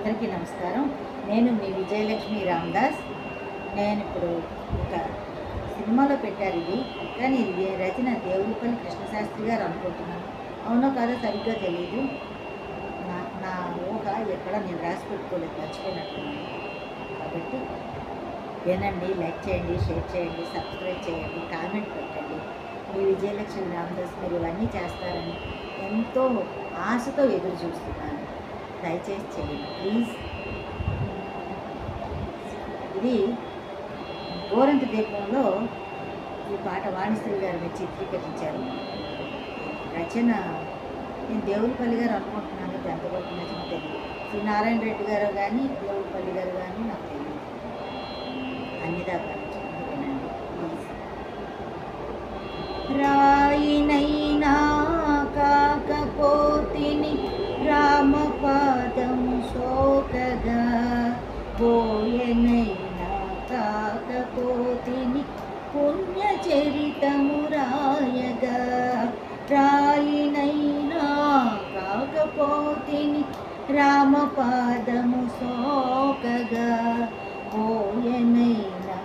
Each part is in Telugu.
అందరికీ నమస్కారం. నేను మీ విజయలక్ష్మి రామదాస్. నేను ఇప్పుడు ఒక సినిమాలో పెట్టారు ఇది. కానీ ఇది రచన? దేవుడిపల్లి కృష్ణశాస్త్రి గారు అనుకుంటున్నాను. అవునో కాదో సరిగ్గా తెలియదు నా నా ఊహ ఎక్కడ నేను రాసి పెట్టుకోలేదు మర్చిపోయినట్టున్నాను. కాబట్టి వినండి లైక్ చేయండి షేర్ చేయండి సబ్స్క్రైబ్ చేయండి కామెంట్ పెట్టండి. మీ విజయలక్ష్మి రామదాస్ మీరు ఇవన్నీ చేస్తారని ఎంతో ఆశతో ఎదురు చూస్తున్నాను. దయచేసి చేయండి ప్లీజ్. ఇది గోరంత దీపంలో ఈ పాట వాణిశ్రీ గారు మీరు చిత్రీకరించారు. రచన నేను దేవులపల్లి గారు అనుకుంటున్నాను ఎంత గొప్ప నచ్చిన తెలియదు శ్రీ నారాయణ రెడ్డి గారు కానీ దేవులపల్లి గారు కానీ నాకు తెలియదు అన్ని దాకా వినండి ప్లీజ్. రా చరితము రాయగా రాయినైనా కాకపోతిని రామపాదము సోకగా. పోయనైనా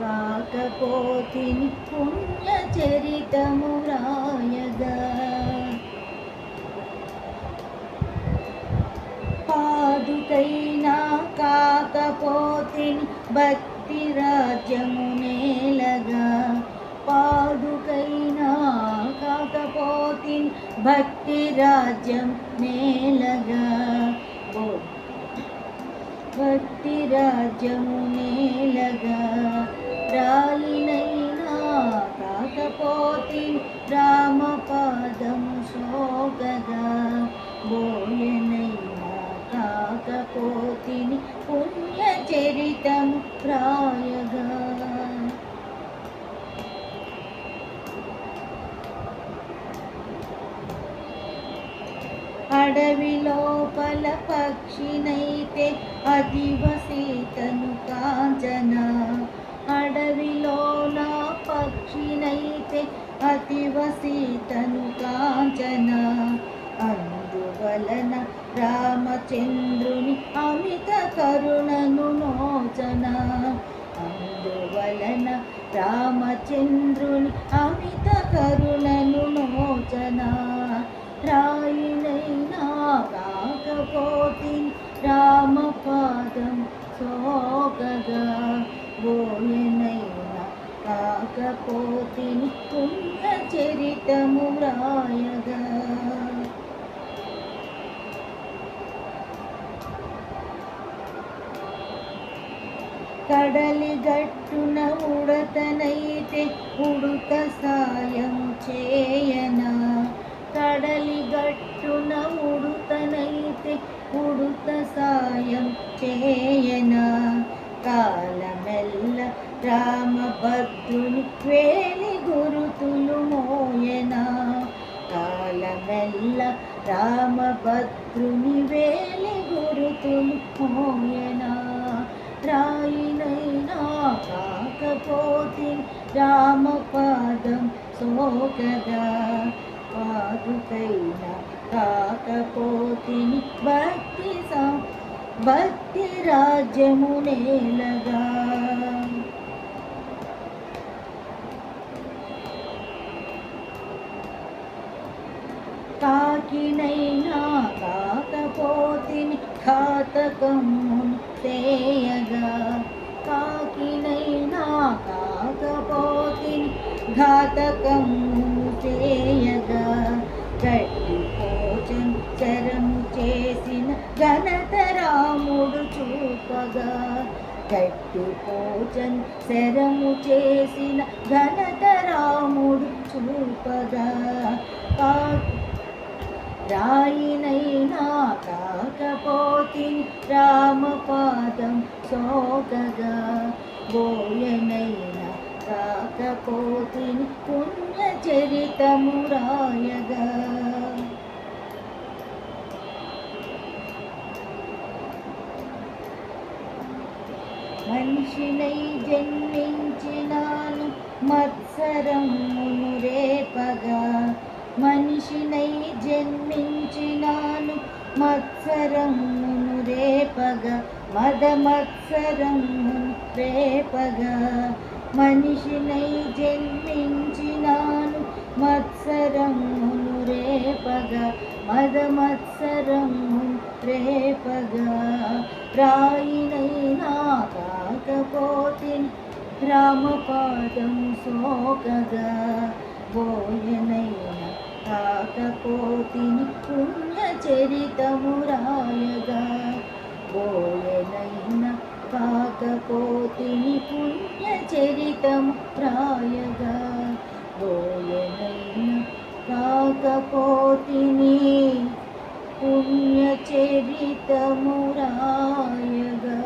కాకపోతిని పుణ్య చరితము రాయగా పాదుకైనా కాకపోతిని భక్తి రాజ్యము నేలగా. పాదుకైనా కాకపోతిని భక్తి రాజ్యం నేలగా భక్తి రాజ్యము నేలగా రాలినైనా కాకపోతి రామపాదము శోకగా బోయనైనా కాకపోతిని పుణ్యచరితం ప్రాయగా. అడవి లోపల పక్షినైతే అదివసీతను కాంచన. అడవిలోన పక్షినైతే అతివసీతను కాంచన. అందువలన రామచంద్రుని అమిత కరుణను నోచన. అందువలన రామచంద్రుని కాకపోతిని పుణ్య చరితము రాయగా. కడలి గట్టున ఉడతనైతే ఉడుత సాయం చేయనా. కడలి గట్టున ఉడుతనైతే ఉడుత సాయం చేయనా. కాలమెల్ల రామభద్రుని క్వేలి గురుతులు మోయనా. కాలమెల్ల రామభద్రుని వేలి గురుతులు మోయనా. రాయినైనా కాకపోతే రామపాదం సోకదా. పాదుకైనా కాకపోతిని భక్తి సం భక్తి రాజ్యము నేలగా. కాకినైనా కాకపోతిని ఘాతకమును తేయగా కాకినైనా కాకపోతిని ఘాతకమును చేయగా. గట్టి కోచం చరము చేసిన ఘనతరాముడు చూపగా. గట్టి కోచన్ శరము చేసిన ఘనతరాముడు చూపగా. కాకి రాయినైనా కాకపోతిని రామపాదం సోకగా. బోయనైనా కాకపోతి పుణ్యచరితము రాయగా. మనిషినై జన్మించినాను మత్సరమును రేపగా. మనిషినై జన్మించినాను. మత్సరమును రేపగా మదమత్సరమును రేపగా. మనిషినై జన్మించినాను. మత్సరమును రేపగా మదమత్సరమును రేపగా. రాయినైనా కాకపోతిని రామపాదం సోకగా. బోయనైనా కాకపోతిని పుణ్య చరితము రాయగా బోయనైన కాకపోతిని పుణ్య చరితము రాయగా బోయనైన కాకపోతిని పుణ్య చరితము రాయగా